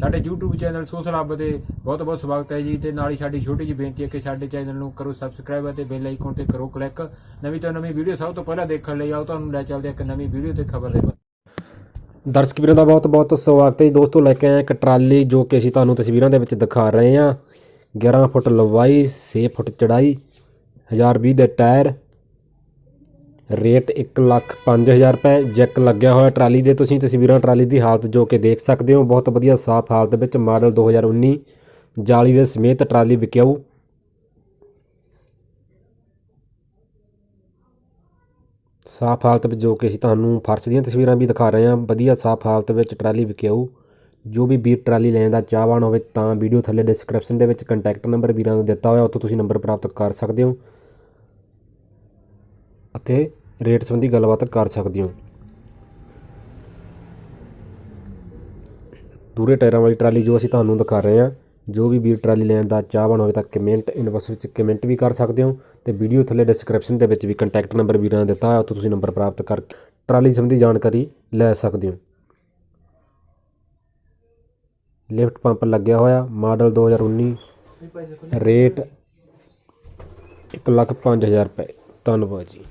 ਸਾਡੇ YouTube channel social ਹੱਬ ਦੇ ਬਹੁਤ ਬਹੁਤ ਸਵਾਗਤ ਹੈ ਜੀ ਤੇ ਨਾਲ ਹੀ ਸਾਡੀ ਛੋਟੀ ਜਿਹੀ ਬੇਨਤੀ ਹੈ ਕਿ ਸਾਡੇ ਚੈਨਲ ਨੂੰ ਕਰੋ ਸਬਸਕ੍ਰਾਈਬ ਅਤੇ ਬੈਲ ਆਈਕਨ ਤੇ ਕਰੋ ਕਲਿੱਕ ਨਵੀਂ ਤੋਂ ਨਵੀਂ ਵੀਡੀਓ ਸਭ ਤੋਂ ਪਹਿਲਾਂ ਦੇਖਣ ਲਈ ਆਓ, ਤੁਹਾਨੂੰ ਲੈ ਚੱਲਦੇ ਇੱਕ ਨਵੀਂ ਵੀਡੀਓ ਤੇ ਖਬਰ ਦੇ ਦਰਸ਼ਕ ਵੀਰਾਂ ਦਾ ਬਹੁਤ ਬਹੁਤ ਸਵਾਗਤ ਹੈ ਜੀ। ਦੋਸਤੋ, ਲੈ ਕੇ ਆਏ ਇੱਕ ਟਰਾਲੀ ਜੋ ਕਿ ਅਸੀਂ ਤੁਹਾਨੂੰ ਤਸਵੀਰਾਂ ਦੇ ਵਿੱਚ ਦਿਖਾ ਰਹੇ ਹਾਂ। 11 ਫੁੱਟ ਲੰਬਾਈ 6 ਫੁੱਟ ਚੜਾਈ 1020 ਦੇ ਟਾਇਰ। ਰੇਟ 1 ਲੱਖ 5000 ਰੁਪਏ ਜੈਕ ਲੱਗਿਆ ਹੋਇਆ ਟਰਾਲੀ ਦੇ। ਤੁਸੀਂ ਤਸਵੀਰਾਂ ਟਰਾਲੀ ਦੀ ਹਾਲਤ ਜੋ ਕਿ ਦੇਖ ਸਕਦੇ ਹੋ। ਬਹੁਤ ਵਧੀਆ ਸਾਫ਼ ਹਾਲਤ ਵਿੱਚ ਮਾਡਲ 2019 ਜਾਲੀ ਦੇ ਸਮੇਤ ਟਰਾਲੀ ਵਿਕਿਆਊ। ਸਾਫ਼ ਹਾਲਤ ਵਿੱਚ ਜੋ ਕਿ ਅਸੀਂ ਤੁਹਾਨੂੰ ਫਰਸ਼ ਦੀਆਂ ਤਸਵੀਰਾਂ ਵੀ ਦਿਖਾ ਰਹੇ ਹਾਂ। ਵਧੀਆ ਸਾਫ਼ ਹਾਲਤ ਵਿੱਚ ਟਰਾਲੀ ਵਿਕਿਆਊ। ਜੋ ਵੀ ਵੀਰ ਟਰਾਲੀ ਲੈਣ ਦਾ ਚਾਹਵਾਨ ਹੋਵੇ ਤਾਂ ਵੀਡੀਓ ਥੱਲੇ ਡਿਸਕ੍ਰਿਪਸ਼ਨ ਦੇ ਵਿੱਚ ਕੰਟੈਕਟ ਨੰਬਰ ਵੀਰਾਂ ਦਾ ਦਿੱਤਾ ਹੋਇਆ, ਉੱਥੋਂ ਤੁਸੀਂ ਨੰਬਰ ਪ੍ਰਾਪਤ ਕਰ ਸਕਦੇ ਹੋ। ਅਤੇ ਰੇਟ ਸੰਬੰਧੀ ਗੱਲਬਾਤ ਕਰ ਸਕਦੇ ਹੋ। ਦੂਰੇ ਟਾਇਰਾਂ ਵਾਲੀ ਟਰਾਲੀ ਜੋ ਅਸੀਂ ਤੁਹਾਨੂੰ ਦਿਖਾ ਰਹੇ ਹਾਂ ਜੋ ਵੀ ਵੀਰ ਟਰਾਲੀ ਲੈਣ ਦਾ ਚਾਹਵਾਨ ਹੋਵੇ ਤਾਂ ਕਮੈਂਟ ਇਨਬੋਕਸ ਵਿੱਚ ਕਮੈਂਟ ਵੀ ਕਰ ਸਕਦੇ ਹੋ ਤੇ ਵੀਡੀਓ ਥੱਲੇ ਡਿਸਕ੍ਰਿਪਸ਼ਨ ਦੇ ਵਿੱਚ ਵੀ ਕੰਟੈਕਟ ਨੰਬਰ ਵੀਰਾਂ ਨੇ ਦਿੱਤਾ ਹੋਇਆ ਉੱਥੋਂ ਤੁਸੀਂ ਨੰਬਰ ਪ੍ਰਾਪਤ ਕਰਕੇ ਟਰਾਲੀ ਸੰਬੰਧੀ ਜਾਣਕਾਰੀ ਲੈ ਸਕਦੇ ਹੋ। ਲਿਫਟ ਪੰਪ ਲੱਗਿਆ ਹੋਇਆ ਮਾਡਲ 2019 ਰੇਟ 1,05,000 ਰੁਪਏ। ਧੰਨਵਾਦ ਜੀ।